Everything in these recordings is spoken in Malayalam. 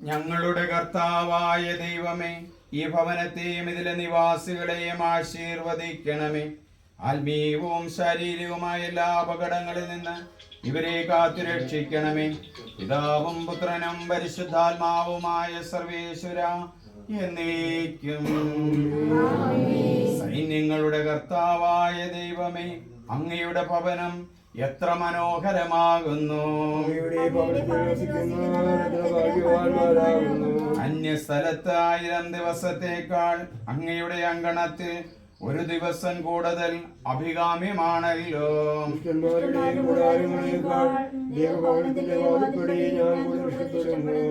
ഞങ്ങളുടെ കർത്താവായ ദൈവമേ ഈ ഭവനത്തെയും ഇതിലെ നിവാസികളെയും ആശീർവദിക്കണമേ. ആത്മീയവും ശാരീരികവുമായ എല്ലാ അപകടങ്ങളിൽ നിന്ന് ഇവരെ കാത്തുരക്ഷിക്കണമേ. പിതാവും പുത്രനും പരിശുദ്ധാത്മാവുമായ സർവേശ്വര എന്നേക്കും. സൈന്യങ്ങളുടെ കർത്താവായ ദൈവമേ അങ്ങയുടെ ഭവനം എത്ര മനോഹരമാകുന്നു. അന്യസ്ഥലത്ത് ആയിരം ദിവസത്തേക്കാൾ അങ്ങയുടെ അങ്കണത്തിൽ ഒരു ദിവസം കൂടുതൽ അഭികാമ്യമാണല്ലോ.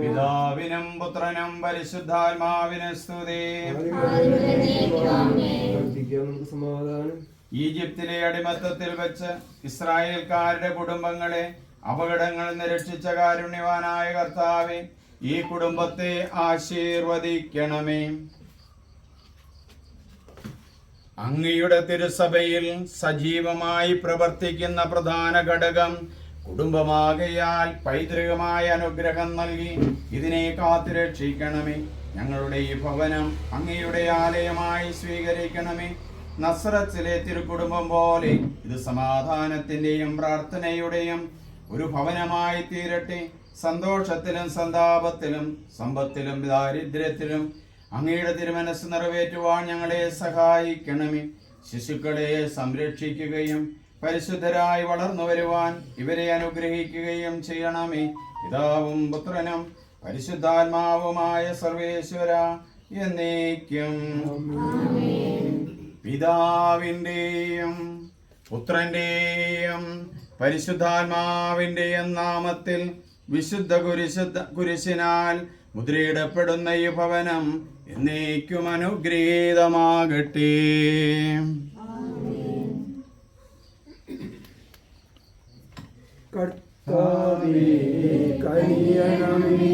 പിതാവിനും പുത്രനും പരിശുദ്ധാത്മാവിനും സ്തുതി. നമുക്ക് സമാധാനം. ഈജിപ്തിലെ അടിമത്തത്തിൽ വെച്ച് ഇസ്രായേൽക്കാരുടെ കുടുംബങ്ങളെ അപകടങ്ങളിൽ നിന്ന് രക്ഷിച്ച കാരുണ്യവാനായ കർത്താവെ ഈ കുടുംബത്തെ ആശീർവദിക്കണമേ. അങ്ങയുടെ തിരുസഭയിൽ സജീവമായി പ്രവർത്തിക്കുന്ന പ്രധാന ഘടകം കുടുംബമാകയാൽ പൈതൃകമായ അനുഗ്രഹം നൽകി ഇതിനെ കാത്തുരക്ഷിക്കണമേ. ഞങ്ങളുടെ ഈ ഭവനം അങ്ങയുടെ ആലയമായി സ്വീകരിക്കണമേ. നസ്രത്തിലെ തിരുക്കുടുംബം പോലെ ഇത് സമാധാനത്തിന്റെയും പ്രാർത്ഥനയുടെയും ഒരു ഭവനമായി തീരട്ടെ. സന്തോഷത്തിലും സന്താപത്തിലും സമ്പത്തിലും ദാരിദ്ര്യത്തിലും അങ്ങയുടെ തിരുമനസ് നിറവേറ്റുവാൻ ഞങ്ങളെ സഹായിക്കണമേ. ശിശുക്കളെ സംരക്ഷിക്കുകയും പരിശുദ്ധരായി വളർന്നു വരുവാൻ ഇവരെ അനുഗ്രഹിക്കുകയും ചെയ്യണമേ. പിതാവും പുത്രനും പരിശുദ്ധാത്മാവുമായ സർവേശ്വര എന്നേക്കും. പിതാവിന്റെയും പുത്രന്റെയും പരിശുദ്ധാത്മാവിന്റെയും നാമത്തിൽ വിശുദ്ധ കുരിശുദ്ധ കുരിശിനാൽ മുദ്രയിടപ്പെടുന്ന ഈ ഭവനം എന്നേക്കും അനുഗ്രഹീതമാകട്ടെ. കർത്താവേ കനിയണമേ.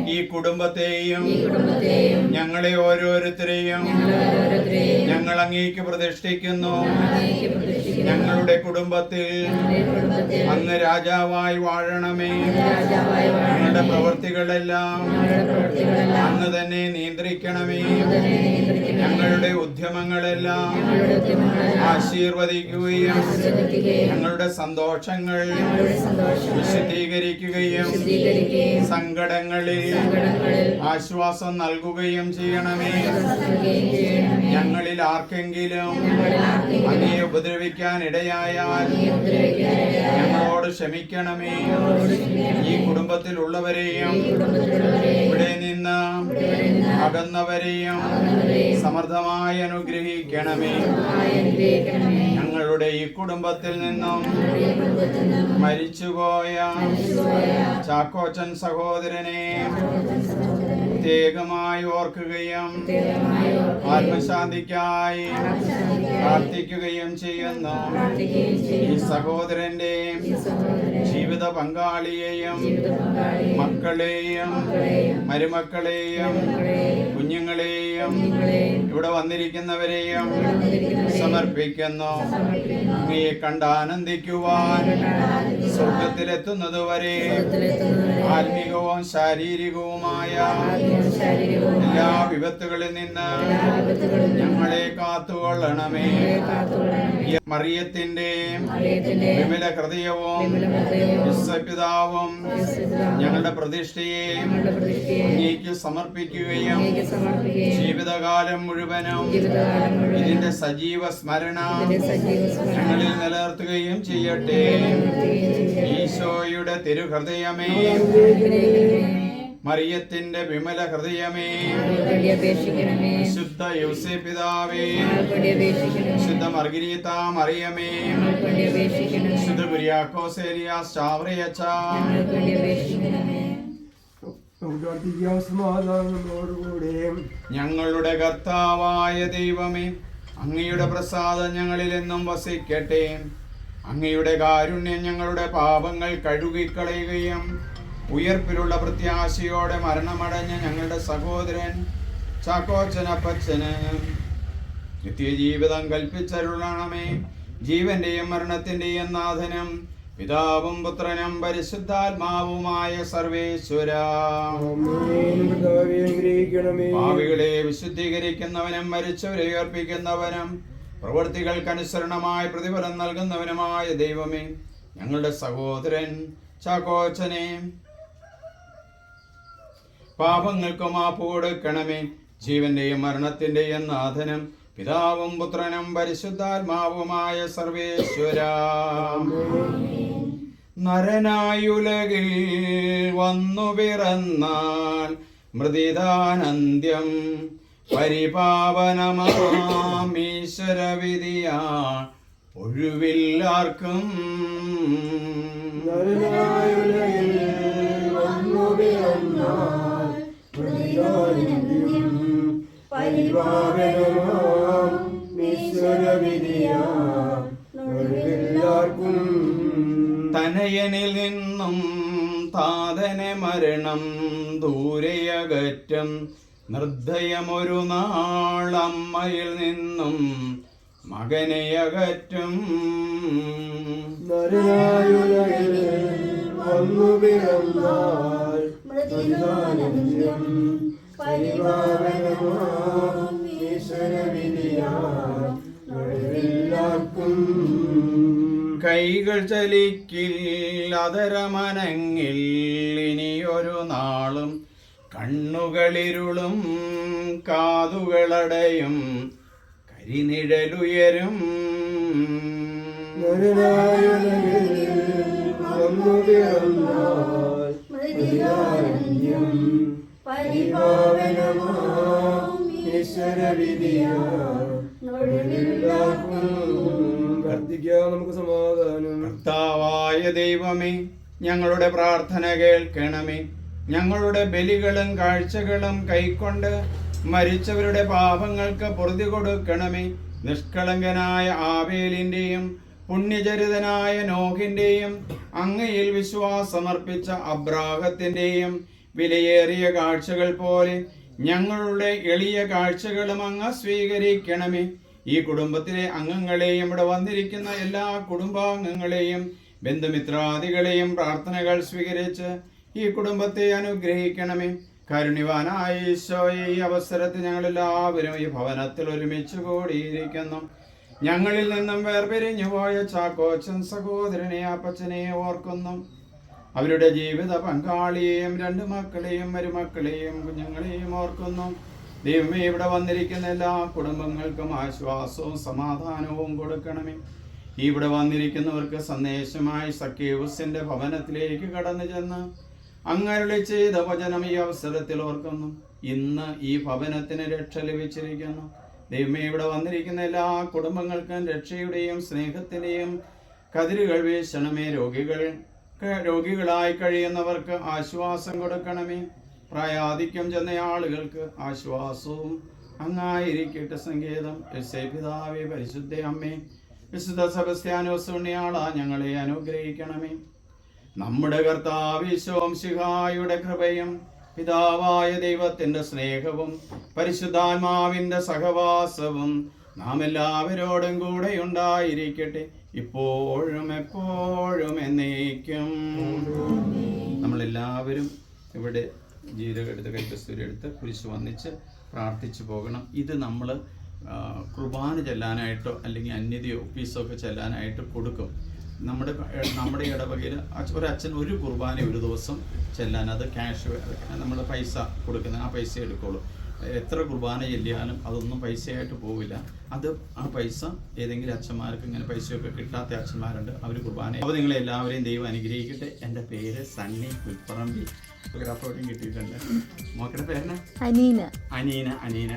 ഈ കുടുംബത്തെയും ഞങ്ങളെ ഓരോരുത്തരെയും ഞങ്ങൾ അങ്ങേക്ക് പ്രതിഷ്ഠിക്കുന്നു. ഞങ്ങളുടെ കുടുംബത്തിൽ അങ്ങ് രാജാവായി വാഴണമേ. ഞങ്ങളുടെ പ്രവൃത്തികളെല്ലാം അങ്ങ് തന്നെ നിയന്ത്രിക്കണമേ. ഞങ്ങളുടെ ഉദ്യമങ്ങളെല്ലാം ആശീർവദിക്കുകയും ഞങ്ങളുടെ സന്തോഷങ്ങൾ വിശദീകരിക്കുകയും സങ്കടങ്ങളിൽ ആശ്വാസം നൽകുകയും ചെയ്യണമേ. ഞങ്ങളിൽ ആർക്കെങ്കിലും അങ്ങേ ഉപദ്രവിക്കാൻ ഇടയായാൽ ഞങ്ങളോട് ക്ഷമിക്കണമേ. ഈ കുടുംബത്തിലുള്ളവരെയും ഇവിടെ നിന്ന് അകന്നവരെയും സമർത്ഥമായി അനുഗ്രഹിക്കണമേ. ഞങ്ങളുടെ ഈ കുടുംബത്തിൽ നിന്നും മരിച്ചുപോയ ചാക്കോച്ചൻ സഹോദരനെ പ്രത്യേകമായി ഓർക്കുകയും ആത്മശാന്തിക്കായി പ്രാർത്ഥിക്കുകയും ചെയ്യുന്നു ഈ സഹോദരന്റെ ജീവിത പങ്കാളിയെയും മക്കളെയും മരുമക്കളെയും കുഞ്ഞുങ്ങളെയും ഇവിടെ വന്നിരിക്കുന്നവരെയും സമർപ്പിക്കുന്നു. അങ്ങയെ കണ്ട് ആനന്ദിക്കുവാൻ സ്വർഗത്തിലെത്തുന്നതുവരെ ആത്മീകവും ശാരീരികവുമായ എല്ലാ വിപത്തുകളിൽ നിന്ന് ഞങ്ങളെ കാത്തുകൊള്ളണമേ. മറിയത്തിന്റെ വിമല ഹൃദയവും വിശ്വപിതാവും ഞങ്ങളുടെ പ്രതിഷ്ഠയെ അങ്ങേക്ക് സമർപ്പിക്കുകയും ജീവിതകാലം മുഴുവനും ഇതിന്റെ സജീവ സ്മരണ ഞങ്ങളിൽ നിലനിർത്തുകയും ചെയ്യട്ടെ. ഈശോയുടെ തിരുഹൃദയമേ. മറിയത്തിന്റെ വിമല ഹൃദയമേ. ശുദ്ധ യോസേ പിതാവേ ശുദ്ധ മർഗരീത്ത മറിയമേ ശുദ്ധ സമാധാനം നമ്മളോടുകൂടെ ഞങ്ങളുടെ കർത്താവായ ദൈവമേ അങ്ങയുടെ പ്രസാദം ഞങ്ങളിൽ എന്നും വസിക്കട്ടെ. അങ്ങയുടെ കാരുണ്യം ഞങ്ങളുടെ പാപങ്ങൾ കഴുകിക്കളയുകയും ഉയർപ്പിലുള്ള പ്രത്യാശയോടെ മരണമടഞ്ഞ ഞങ്ങളുടെ സഹോദരൻ ചാക്കോച്ചനപ്പച്ചന് നിത്യജീവിതം കൽപ്പിച്ചരുളണമേ. ജീവന്റെയും മരണത്തിന്റെയും നാഥനും പിതാവും പുത്രനും പരിശുദ്ധാത്മാവുമായ സർവേശ്വര. ഭാവികളെ വിശുദ്ധീകരിക്കുന്നവനും മരിച്ചവരെ ഉയർപ്പിക്കുന്നവനും പ്രവൃത്തികൾക്കനുസരണമായി പ്രതിഫലം നൽകുന്നവനുമായ ദൈവമേ ഞങ്ങളുടെ സഹോദരൻ ചാക്കോച്ചനെ. പാപങ്ങൾക്ക് മാപ്പ് കൊടുക്കണമേ. ജീവന്റെയും മരണത്തിന്റെയും നാഥനും പിതാവും പുത്രനും പരിശുദ്ധാത്മാവുമായ സർവേശ്വര. നരനായുലകിൽ വന്നു പിറന്നാൽ മൃതിദാനന്ത്യം പരിപാവനമാമീശ്വരവിധിയാ ഒഴിവില്ലാർക്കും നരനായുലകിൽ പരിപാവനമാം ഈശ്വരവിധിയാം. എല്ലാവർക്കും തനയനിൽ നിന്നും താതനെ മരണം ദൂരെയകറ്റം നിർദ്ദയമൊരു നാളമ്മയിൽ നിന്നും മകനെ അകറ്റും. വന്നു പിറന്നാൽ കൈകൾ ചലിക്കിൽ അതരമനങ്ങിൽ ഇനിയൊരു നാളും കണ്ണുകളിരുളും കാതുകളടയും കരിനിഴലുയരും. ഒരു പരിപാവനമാം ഈശ്വരവിധിയാം എല്ലാവർക്കും പ്രാർത്ഥിക്കാം നമുക്ക് സമാധാനം. കർത്താവായ ദൈവമേ ഞങ്ങളുടെ പ്രാർത്ഥന കേൾക്കണമേ. ഞങ്ങളുടെ ബലികളും കാഴ്ചകളും കൈക്കൊണ്ട് മരിച്ചവരുടെ പാപങ്ങൾക്ക് പൊറുതി കൊടുക്കണമേ. നിഷ്കളങ്കനായ ആവേലിന്റെയും പുണ്യചരിതനായ നോഹിന്റെയും അങ്ങയിൽ വിശ്വാസമർപ്പിച്ച അബ്രാഹത്തിന്റെയും വിലയേറിയ കാഴ്ചകൾ പോലെ ഞങ്ങളുടെ എളിയ കാഴ്ചകളും അങ്ങ് സ്വീകരിക്കണമേ. ഈ കുടുംബത്തിലെ അംഗങ്ങളെയും ഇവിടെ വന്നിരിക്കുന്ന എല്ലാ കുടുംബാംഗങ്ങളെയും ബന്ധുമിത്രാദികളെയും പ്രാർത്ഥനകൾ സ്വീകരിച്ച് ഈ കുടുംബത്തെ അനുഗ്രഹിക്കണമേ. കരുണിവാനായ ഈശോയെ ഈ അവസരത്തിൽ ഞങ്ങളെല്ലാവരും ഈ ഭവനത്തിൽ ഒരുമിച്ച് കൂടിയിരിക്കുന്നു. ഞങ്ങളിൽ നിന്നും വേർപിരിഞ്ഞു പോയ ചാക്കോച്ചൻ സഹോദരനെ അപ്പച്ചനെ ഓർക്കുന്നു. അവരുടെ ജീവിത പങ്കാളിയെയും രണ്ട് മക്കളെയും മരുമക്കളെയും കുഞ്ഞുങ്ങളെയും ഓർക്കുന്നു. ദൈവമേ ഇവിടെ വന്നിരിക്കുന്ന എല്ലാ കുടുംബങ്ങൾക്കും ആശ്വാസവും സമാധാനവും കൊടുക്കണമേ. ഇവിടെ വന്നിരിക്കുന്നവർക്ക് സന്ദേശമായി സഖ്യൂസിന്റെ ഭവനത്തിലേക്ക് കടന്നു ചെന്ന് അങ്ങരുളി ചെയ്ത വചനം ഈ അവസരത്തിൽ ഓർക്കുന്നു. ഇന്ന് ഈ ഭവനത്തിന് രക്ഷ ലഭിച്ചിരിക്കുന്നു. ദൈവമേ ഇവിടെ വന്നിരിക്കുന്ന എല്ലാ കുടുംബങ്ങൾക്കും രക്ഷയുടെയും സ്നേഹത്തിന്റെയും കതിരുകൾ വീശണമേ. രോഗികൾ രോഗികളായി കഴിയുന്നവർക്ക് ആശ്വാസം കൊടുക്കണമേ. പ്രായാധിക്യം ചെന്ന ആളുകൾക്ക് ആശ്വാസവും അങ്ങായിരിക്കട്ടെ സംഗീതം എസ് പിതാവേ പരിശുദ്ധ അമ്മേ വിശുദ്ധ സെബസ്ത്യാനോസ് ഞങ്ങളെ അനുഗ്രഹിക്കണമേ. നമ്മുടെ കർത്താവിശ്വം ശിഹായുടെ കൃപയും പിതാവായ ദൈവത്തിന്റെ സ്നേഹവും പരിശുദ്ധാത്മാവിന്റെ സഹവാസവും നാം എല്ലാവരോടും കൂടെ ഉണ്ടായിരിക്കട്ടെ. ഇപ്പോഴും എപ്പോഴും ഇവിടെ ജീരകം എടുത്ത് കൈക്കസ്തൂരി എടുത്ത് കുരിശ് വന്നിച്ച് പ്രാർത്ഥിച്ചു പോകണം. ഇത് നമ്മൾ കുർബാന ചെല്ലാനായിട്ടോ അല്ലെങ്കിൽ അന്യതയോ ഒപ്പീസോ ഒക്കെ ചെല്ലാനായിട്ട് കൊടുക്കും. നമ്മുടെ നമ്മുടെ ഇടവകയിൽ ഒരച്ഛൻ ഒരു കുർബാന ഒരു ദിവസം ചെല്ലാൻ അത് ക്യാഷ് നമ്മൾ പൈസ കൊടുക്കുന്ന ആ പൈസ എടുക്കുള്ളൂ. എത്ര കുർബാന ചെല്ലിയാലും അതൊന്നും പൈസയായിട്ട് പോവില്ല. അത് ആ പൈസ ഏതെങ്കിലും അച്ഛന്മാർക്ക് ഇങ്ങനെ പൈസയൊക്കെ കിട്ടാത്ത അച്ഛന്മാരുണ്ട് അവർ കുർബാന അപ്പോൾ നിങ്ങളെ എല്ലാവരെയും ദൈവം അനുഗ്രഹിക്കട്ടെ. എന്റെ പേര് സണ്ണി പുൽപ്പറമ്പി ഫോട്ടോഗ്രാഫോട്ടും കിട്ടിയിട്ടുണ്ട്. മോക്കടെ പേരണ അനീന. അനീന അനീന